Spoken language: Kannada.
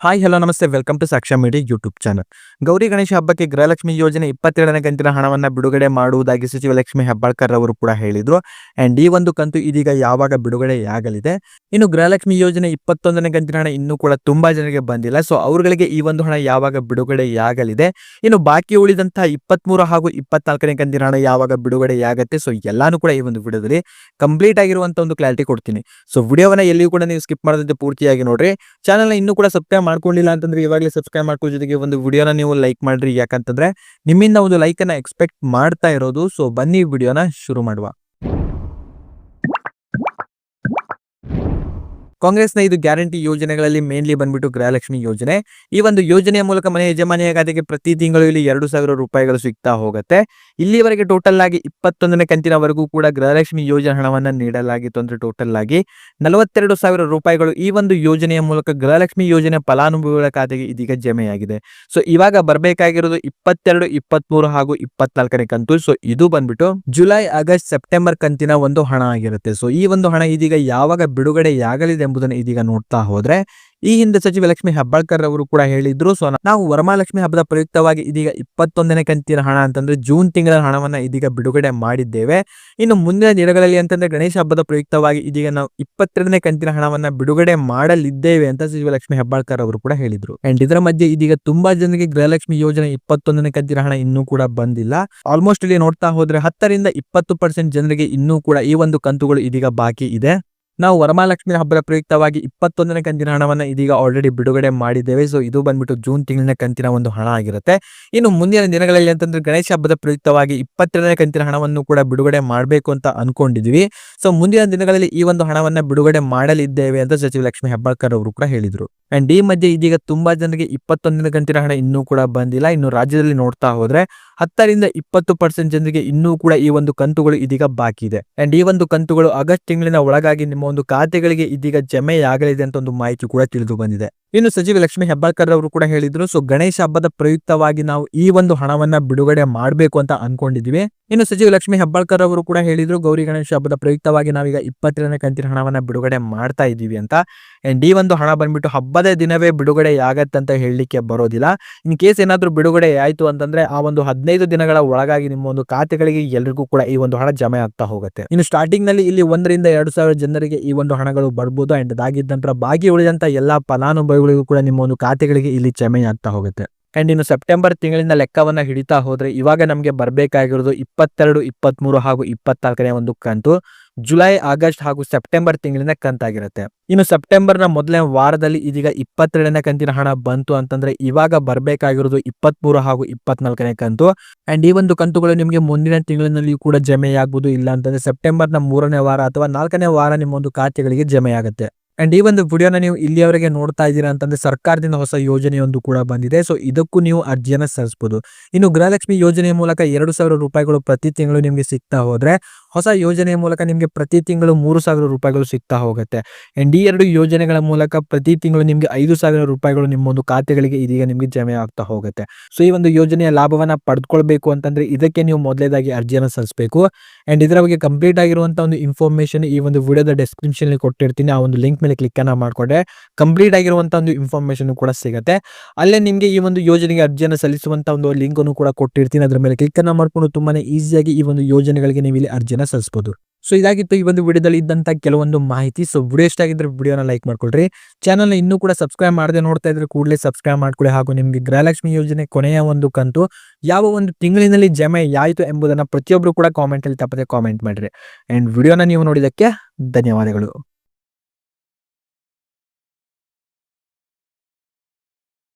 ಹಾಯ್ ಹಲೋ ನಮಸ್ತೆ. Welcome to Sakshya media YouTube channel Gauri Ganesha ಹಬ್ಬಕ್ಕೆ ಗೃಹಲಕ್ಷ್ಮಿ ಯೋಜನೆ ಇಪ್ಪತ್ತೆರಡನೇ ಕಂತಿನ ಹಣವನ್ನ ಬಿಡುಗಡೆ ಮಾಡುವುದಾಗಿ ಸಚಿವ ಲಕ್ಷ್ಮಿ ಹೆಬ್ಬಾಳ್ಕರ್ ಅವರು ಕೂಡ ಹೇಳಿದ್ರು. ಅಂಡ್ ಈ ಒಂದು ಕಂತು ಇದೀಗ ಯಾವಾಗ ಬಿಡುಗಡೆಯಾಗಲಿದೆ? ಇನ್ನು ಗೃಹಲಕ್ಷ್ಮಿ ಯೋಜನೆ ಇಪ್ಪತ್ತೊಂದನೇ ಕಂತಿನ ಹಣ ಇನ್ನೂ ಕೂಡ ತುಂಬಾ ಜನರಿಗೆ ಬಂದಿಲ್ಲ. ಸೊ ಅವರುಗಳಿಗೆ ಈ ಒಂದು ಹಣ ಯಾವಾಗ ಬಿಡುಗಡೆಯಾಗಲಿದೆ? ಇನ್ನು ಬಾಕಿ ಉಳಿದಂತಹ ಇಪ್ಪತ್ತ್ಮೂರು ಹಾಗೂ ಇಪ್ಪತ್ನಾಲ್ಕನೇ ಕಂತಿನ ಹಣ ಯಾವಾಗ ಬಿಡುಗಡೆಯಾಗತ್ತೆ? ಸೊ ಎಲ್ಲಾನು ಕೂಡ ಈ ಒಂದು ವಿಡಿಯೋದಲ್ಲಿ ಕಂಪ್ಲೀಟ್ ಆಗಿರುವಂತ ಒಂದು ಕ್ಲಾರಿಟಿ ಕೊಡ್ತೀನಿ. ಸೊ ವಿಡಿಯೋವನ್ನ ಎಲ್ಲಿಯೂ ಕೂಡ ನೀವು ಸ್ಕಿಪ್ ಮಾಡದಂತೆ ಪೂರ್ತಿಯಾಗಿ ನೋಡ್ರಿ. ಚಾನಲ್ನ ಇನ್ನೂ ಕೂಡ ಸಬ್ಸ್ಕ್ರೈಬ್ ಮಾಡ್ಕೊಂಡಿಲ್ಲ ಅಂತಂದ್ರೆ ಇವಾಗಲೇ ಸಬ್ಸ್ಕ್ರೈಬ್ ಮಾಡ್ಕೊಳ್ಳೋ ಜೊತೆಗೆ ಒಂದು ವಿಡಿಯೋನ ನೀವು ಲೈಕ್ ಮಾಡ್ರಿ. ಯಾಕಂತಂದ್ರೆ ನಿಮ್ಮಿಂದ ಒಂದು ಲೈಕ್ ಅನ್ನ ಎಕ್ಸ್ಪೆಕ್ಟ್ ಮಾಡ್ತಾ ಇರೋದು. ಸೊ ಬನ್ನಿ ವಿಡಿಯೋನ ಶುರು ಮಾಡುವ. ಕಾಂಗ್ರೆಸ್ನ ಇದು ಗ್ಯಾರಂಟಿ ಯೋಜನೆಗಳಲ್ಲಿ ಮೇನ್ಲಿ ಬಂದ್ಬಿಟ್ಟು ಗೃಹಲಕ್ಷ್ಮಿ ಯೋಜನೆ. ಈ ಒಂದು ಯೋಜನೆಯ ಮೂಲಕ ಮನೆ ಯಜಮಾನಿಯ ಖಾತೆಗೆ ಪ್ರತಿ ತಿಂಗಳು ಇಲ್ಲಿ ಎರಡು ಸಾವಿರ ರೂಪಾಯಿಗಳು ಸಿಗ್ತಾ ಹೋಗುತ್ತೆ. ಇಲ್ಲಿವರೆಗೆ ಟೋಟಲ್ ಆಗಿ ಇಪ್ಪತ್ತೊಂದನೇ ಕಂತಿನವರೆಗೂ ಕೂಡ ಗೃಹಲಕ್ಷ್ಮಿ ಯೋಜನೆ ಹಣವನ್ನ ನೀಡಲಾಗಿತ್ತು ಅಂದ್ರೆ ಟೋಟಲ್ ಆಗಿ ನಲವತ್ತೆರಡು ಸಾವಿರ ರೂಪಾಯಿಗಳು ಈ ಒಂದು ಯೋಜನೆಯ ಮೂಲಕ ಗೃಹಲಕ್ಷ್ಮಿ ಯೋಜನೆ ಫಲಾನುಭವಿಗಳ ಖಾತೆಗೆ ಇದೀಗ ಜಮೆಯಾಗಿದೆ. ಸೊ ಇವಾಗ ಬರಬೇಕಾಗಿರೋದು ಇಪ್ಪತ್ತೆರಡು, ಇಪ್ಪತ್ಮೂರು ಹಾಗೂ ಇಪ್ಪತ್ನಾಲ್ಕನೇ ಕಂತು. ಸೊ ಇದು ಬಂದ್ಬಿಟ್ಟು ಜುಲೈ ಆಗಸ್ಟ್ ಸೆಪ್ಟೆಂಬರ್ ಕಂತಿನ ಒಂದು ಹಣ ಆಗಿರುತ್ತೆ. ಸೊ ಈ ಒಂದು ಹಣ ಇದೀಗ ಯಾವಾಗ ಬಿಡುಗಡೆಯಾಗಲಿದೆ ಎಂಬುದನ್ನು ಇದೀಗ ನೋಡ್ತಾ ಹೋದ್ರೆ, ಈ ಹಿಂದೆ ಸಚಿವ ಲಕ್ಷ್ಮಿ ಹೆಬ್ಬಾಳ್ಕರ್ ಅವರು ಕೂಡ ಹೇಳಿದ್ರು. ಸೊ, ನಾವು ವರಮಹಾಲಕ್ಷ್ಮಿ ಹಬ್ಬದ ಪ್ರಯುಕ್ತವಾಗಿ ಇದೀಗ ಇಪ್ಪತ್ತೊಂದನೇ ಕಂತಿನ ಹಣ ಅಂತಂದ್ರೆ ಜೂನ್ ತಿಂಗಳ ಹಣವನ್ನ ಇದೀಗ ಬಿಡುಗಡೆ ಮಾಡಿದ್ದೇವೆ. ಇನ್ನು ಮುಂದಿನ ದಿನಗಳಲ್ಲಿ ಅಂತಂದ್ರೆ ಗಣೇಶ ಹಬ್ಬದ ಪ್ರಯುಕ್ತವಾಗಿ ಇದೀಗ ನಾವು ಇಪ್ಪತ್ತೆರಡನೇ ಕಂತಿನ ಹಣವನ್ನ ಬಿಡುಗಡೆ ಮಾಡಲಿದ್ದೇವೆ ಅಂತ ಸಚಿವ ಲಕ್ಷ್ಮಿ ಹೆಬ್ಬಾಳ್ಕರ್ ಅವರು ಕೂಡ ಹೇಳಿದ್ರು. ಅಂಡ್ ಇದರ ಮಧ್ಯೆ ಇದೀಗ ತುಂಬಾ ಜನರಿಗೆ ಗೃಹಲಕ್ಷ್ಮಿ ಯೋಜನೆ ಇಪ್ಪತ್ತೊಂದನೇ ಕಂತಿನ ಹಣ ಇನ್ನೂ ಕೂಡ ಬಂದಿಲ್ಲ. ಆಲ್ಮೋಸ್ಟ್ ಇಲ್ಲಿ ನೋಡ್ತಾ ಹೋದ್ರೆ ಹತ್ತರಿಂದ ಇಪ್ಪತ್ತು ಪರ್ಸೆಂಟ್ ಜನರಿಗೆ ಇನ್ನೂ ಕೂಡ ಈ ಒಂದು ಕಂತುಗಳು ಇದೀಗ ಬಾಕಿ ಇದೆ. ನಾವು ವರಮಹಾಲಕ್ಷ್ಮಿ ಹಬ್ಬದ ಪ್ರಯುಕ್ತವಾಗಿ ಇಪ್ಪತ್ತೊಂದನೇ ಕಂತಿನ ಹಣವನ್ನು ಇದೀಗ ಆಲ್ರೆಡಿ ಬಿಡುಗಡೆ ಮಾಡಿದ್ದೇವೆ. ಸೊ ಇದು ಬಂದ್ಬಿಟ್ಟು ಜೂನ್ ತಿಂಗಳಿನ ಕಂತಿನ ಒಂದು ಹಣ ಆಗಿರುತ್ತೆ. ಇನ್ನು ಮುಂದಿನ ದಿನಗಳಲ್ಲಿ ಅಂತಂದ್ರೆ ಗಣೇಶ ಹಬ್ಬದ ಪ್ರಯುಕ್ತವಾಗಿ ಇಪ್ಪತ್ತೆರಡನೇ ಕಂತಿನ ಹಣವನ್ನು ಕೂಡ ಬಿಡುಗಡೆ ಮಾಡಬೇಕು ಅಂತ ಅನ್ಕೊಂಡಿದ್ವಿ. ಸೊ ಮುಂದಿನ ದಿನಗಳಲ್ಲಿ ಈ ಒಂದು ಹಣವನ್ನ ಬಿಡುಗಡೆ ಮಾಡಲಿದ್ದೇವೆ ಅಂತ ಸಚಿವ ಲಕ್ಷ್ಮಿ ಹೆಬ್ಬಾಳ್ಕರ್ ಅವರು ಕೂಡ ಹೇಳಿದ್ರು. ಅಂಡ್ ಈ ಮಧ್ಯೆ ಇದೀಗ ತುಂಬಾ ಜನರಿಗೆ ಇಪ್ಪತ್ತೊಂದನೇ ಕಂತಿನ ಹಣ ಇನ್ನೂ ಕೂಡ ಬಂದಿಲ್ಲ. ಇನ್ನು ರಾಜ್ಯದಲ್ಲಿ ನೋಡ್ತಾ ಹೋದ್ರೆ ಹತ್ತರಿಂದ ಇಪ್ಪತ್ತು ಪರ್ಸೆಂಟ್ ಜನರಿಗೆ ಇನ್ನೂ ಕೂಡ ಈ ಒಂದು ಕಂತುಗಳು ಇದೀಗ ಬಾಕಿ ಇದೆ. ಅಂಡ್ ಈ ಒಂದು ಕಂತುಗಳು ಆಗಸ್ಟ್ ತಿಂಗಳಿನ ಒಳಗಾಗಿ ನಿಮ್ಮ ಒಂದು ಖಾತೆಗಳಿಗೆ ಇದೀಗ ಜಮೆಯಾಗಲಿದೆ ಅಂತ ಒಂದು ಮಾಹಿತಿ ಕೂಡ ತಿಳಿದು ಬಂದಿದೆ. ಇನ್ನು ಸಚಿವ ಲಕ್ಷ್ಮಿ ಹೆಬ್ಬಾಳ್ಕರ್ ಅವರು ಕೂಡ ಹೇಳಿದ್ರು, ಸೊ ಗಣೇಶ ಹಬ್ಬದ ಪ್ರಯುಕ್ತವಾಗಿ ನಾವು ಈ ಒಂದು ಹಣವನ್ನ ಬಿಡುಗಡೆ ಮಾಡಬೇಕು ಅಂತ ಅನ್ಕೊಂಡಿದ್ವಿ. ಇನ್ನು ಸಚಿವ ಲಕ್ಷ್ಮಿ ಹೆಬ್ಬಾಳ್ಕರ್ ಅವರು ಕೂಡ ಹೇಳಿದ್ರು, ಗೌರಿ ಗಣೇಶ ಹಬ್ಬದ ಪ್ರಯುಕ್ತವಾಗಿ ನಾವೀಗ ಇಪ್ಪತ್ತೆರಡನೇ ಕಂತಿನ ಹಣವನ್ನ ಬಿಡುಗಡೆ ಮಾಡ್ತಾ ಇದ್ದೀವಿ ಅಂತ. ಅಂಡ್ ಈ ಒಂದು ಹಣ ಬಂದ್ಬಿಟ್ಟು ಹಬ್ಬದ ದಿನವೇ ಬಿಡುಗಡೆ ಆಗತ್ತಂತ ಹೇಳಲಿಕ್ಕೆ ಬರೋದಿಲ್ಲ. ಇನ್ ಕೇಸ್ ಏನಾದ್ರೂ ಬಿಡುಗಡೆ ಆಯ್ತು ಅಂತಂದ್ರೆ ಆ ಒಂದು ಹದಿನೈದು ದಿನಗಳ ಒಳಗಾಗಿ ನಿಮ್ಮ ಒಂದು ಖಾತೆಗಳಿಗೆ ಎಲ್ರಿಗೂ ಕೂಡ ಈ ಒಂದು ಹಣ ಜಮೆ ಆಗ್ತಾ ಹೋಗುತ್ತೆ. ಇನ್ನು ಸ್ಟಾರ್ಟಿಂಗ್ನಲ್ಲಿ ಇಲ್ಲಿ ಒಂದರಿಂದ ಎರಡು ಸಾವಿರ ಜನರಿಗೆ ಈ ಒಂದು ಹಣಗಳು ಬರ್ಬೋದು. ಅಂಡ್ ಅದಾಗಿದ್ದ ನಂತರ ಬಾಕಿ ಉಳಿದಂತ ಎಲ್ಲಾ ಫಲಾನುಭವಿಗಳಿಗೂ ಕೂಡ ನಿಮ್ಮ ಒಂದು ಖಾತೆಗಳಿಗೆ ಇಲ್ಲಿ ಜಮೆ ಆಗ್ತಾ ಹೋಗುತ್ತೆ. ಅಂಡ್ ಇನ್ನು ಸೆಪ್ಟೆಂಬರ್ ತಿಂಗಳಿಂದ ಲೆಕ್ಕವನ್ನು ಹಿಡಿತಾ ಹೋದರೆ ಇವಾಗ ನಮಗೆ ಬರಬೇಕಾಗಿರೋದು ಇಪ್ಪತ್ತೆರಡು ಇಪ್ಪತ್ತ್ಮೂರು ಹಾಗೂ ಇಪ್ಪತ್ನಾಲ್ಕನೇ ಒಂದು ಕಂತು. ಜುಲೈ ಆಗಸ್ಟ್ ಹಾಗೂ ಸೆಪ್ಟೆಂಬರ್ ತಿಂಗಳಿನ ಕಂತಾಗಿರುತ್ತೆ. ಇನ್ನು ಸೆಪ್ಟೆಂಬರ್ನ ಮೊದಲನೇ ವಾರದಲ್ಲಿ ಇದೀಗ ಇಪ್ಪತ್ತೆರಡನೇ ಕಂತಿನ ಹಣ ಬಂತು ಅಂತಂದ್ರೆ ಇವಾಗ ಬರಬೇಕಾಗಿರೋದು ಇಪ್ಪತ್ಮೂರು ಹಾಗೂ ಇಪ್ಪತ್ನಾಲ್ಕನೇ ಕಂತು. ಅಂಡ್ ಈ ಒಂದು ಕಂತುಗಳು ನಿಮಗೆ ಮುಂದಿನ ತಿಂಗಳಿನಲ್ಲಿ ಕೂಡ ಜಮೆಯಾಗ್ಬೋದು, ಇಲ್ಲ ಅಂತಂದ್ರೆ ಸೆಪ್ಟೆಂಬರ್ನ ಮೂರನೇ ವಾರ ಅಥವಾ ನಾಲ್ಕನೇ ವಾರ ನಿಮ್ಮ ಒಂದು ಖಾತೆಗಳಿಗೆ ಜಮೆಯಾಗುತ್ತೆ. ಅಂಡ್ ಈ ಒಂದು ವಿಡಿಯೋನ ನೀವು ಇಲ್ಲಿಯವರೆಗೆ ನೋಡ್ತಾ ಇದ್ದೀರಾ ಅಂತಂದ್ರೆ ಸರ್ಕಾರದಿಂದ ಹೊಸ ಯೋಜನೆಯೊಂದು ಕೂಡ ಬಂದಿದೆ. ಸೊ ಇದಕ್ಕೂ ನೀವು ಅರ್ಜಿಯನ್ನು ಸಲ್ಲಿಸಬಹುದು ಇನ್ನು ಗೃಹಲಕ್ಷ್ಮಿ ಯೋಜನೆಯ ಮೂಲಕ ಎರಡು ಸಾವಿರ ರೂಪಾಯಿಗಳು ಪ್ರತಿ ತಿಂಗಳು ನಿಮಗೆ ಸಿಗ್ತಾ ಹೋದ್ರೆ, ಹೊಸ ಯೋಜನೆಯ ಮೂಲಕ ನಿಮಗೆ ಪ್ರತಿ ತಿಂಗಳು ಮೂರು ಸಾವಿರ ರೂಪಾಯಿಗಳು ಸಿಗ್ತಾ ಹೋಗುತ್ತೆ. ಅಂಡ್ ಈ ಎರಡು ಯೋಜನೆಗಳ ಮೂಲಕ ಪ್ರತಿ ತಿಂಗಳು ನಿಮಗೆ ಐದು ಸಾವಿರ ರೂಪಾಯಿಗಳು ನಿಮ್ಮ ಒಂದು ಖಾತೆಗಳಿಗೆ ಇದೀಗ ನಿಮಗೆ ಜಮೆ ಆಗ್ತಾ ಹೋಗುತ್ತೆ. ಸೊ ಈ ಒಂದು ಯೋಜನೆಯ ಲಾಭವನ್ನ ಪಡೆದುಕೊಳ್ಬೇಕು ಅಂತಂದ್ರೆ ಇದಕ್ಕೆ ನೀವು ಮೊದಲೇದಾಗಿ ಅರ್ಜಿಯನ್ನು ಸಲ್ಲಿಸಬೇಕು. ಅಂಡ್ ಇದರ ಬಗ್ಗೆ ಕಂಪ್ಲೀಟ್ ಆಗಿರುವಂತಹ ಒಂದು ಇನ್ಫಾರ್ಮೇಶನ್ ಈ ಒಂದು ವಿಡಿಯೋದ ಡಿಸ್ಕ್ರಿಪ್ಷನ್ ಕೊಟ್ಟಿರ್ತೀನಿ. ಆ ಒಂದು ಲಿಂಕ್ ಮೇಲೆ ಕ್ಲಿಕ್ ಅನ್ನ ಮಾಡ್ಕೊಂಡ್ರೆ ಕಂಪ್ಲೀಟ್ ಆಗಿರುವಂತಹ ಒಂದು ಇನ್ಫಾರ್ಮೇಶನ್ ಕೂಡ ಸಿಗುತ್ತೆ. ಅಲ್ಲೇ ನಿಮಗೆ ಈ ಒಂದು ಯೋಜನೆಗೆ ಅರ್ಜಿಯನ್ನು ಸಲ್ಲಿಸುವಂತ ಒಂದು ಲಿಂಕ್ ಅನ್ನು ಕೂಡ ಕೊಟ್ಟಿರ್ತೀನಿ. ಅದರ ಮೇಲೆ ಕ್ಲಿಕ್ ಅನ್ನ ಮಾಡಿಕೊಂಡು ತುಂಬಾನೇ ಈಸಿಯಾಗಿ ಈ ಒಂದು ಯೋಜನೆಗಳಿಗೆ ನೀವು ಇಲ್ಲಿ ಅರ್ಜಿಯನ್ನು ಸಲ್ಲಿಸಬಹುದು ಸೊ ಇದಾಗಿತ್ತು ಈ ಒಂದು ವಿಡಿಯೋದಲ್ಲಿ ಇದ್ದಂತ ಕೆಲವೊಂದು ಮಾಹಿತಿ. ಸೊ ವಿಡಿಯೋ ಇಷ್ಟ ಆಗಿದ್ರೆ ವಿಡಿಯೋನ ಲೈಕ್ ಮಾಡ್ಕೊಳ್ರಿ. ಚಾನಲ್ನ ಇನ್ನೂ ಕೂಡ ಸಬ್ಸ್ಕ್ರೈಬ್ ಮಾಡದೆ ನೋಡ್ತಾ ಇದ್ರೆ ಕೂಡಲೇ ಸಬ್ಸ್ಕ್ರೈಬ್ ಮಾಡ್ಕೊಳ್ಳಿ ಹಾಗೂ ನಿಮಗೆ ಗೃಹಲಕ್ಷ್ಮಿ ಯೋಜನೆ ಕೊನೆಯ ಒಂದು ಕಂತು ಯಾವ ಒಂದು ತಿಂಗಳಿನಲ್ಲಿ ಜಮೆ ಆಯಿತು ಎಂಬುದನ್ನು ಪ್ರತಿಯೊಬ್ಬರು ಕೂಡ ಕಾಮೆಂಟ್ ಅಲ್ಲಿ ತಪ್ಪದೆ ಕಾಮೆಂಟ್ ಮಾಡ್ರಿ. ಅಂಡ್ ವಿಡಿಯೋನ ನೀವು ನೋಡಿದಕ್ಕೆ ಧನ್ಯವಾದಗಳು.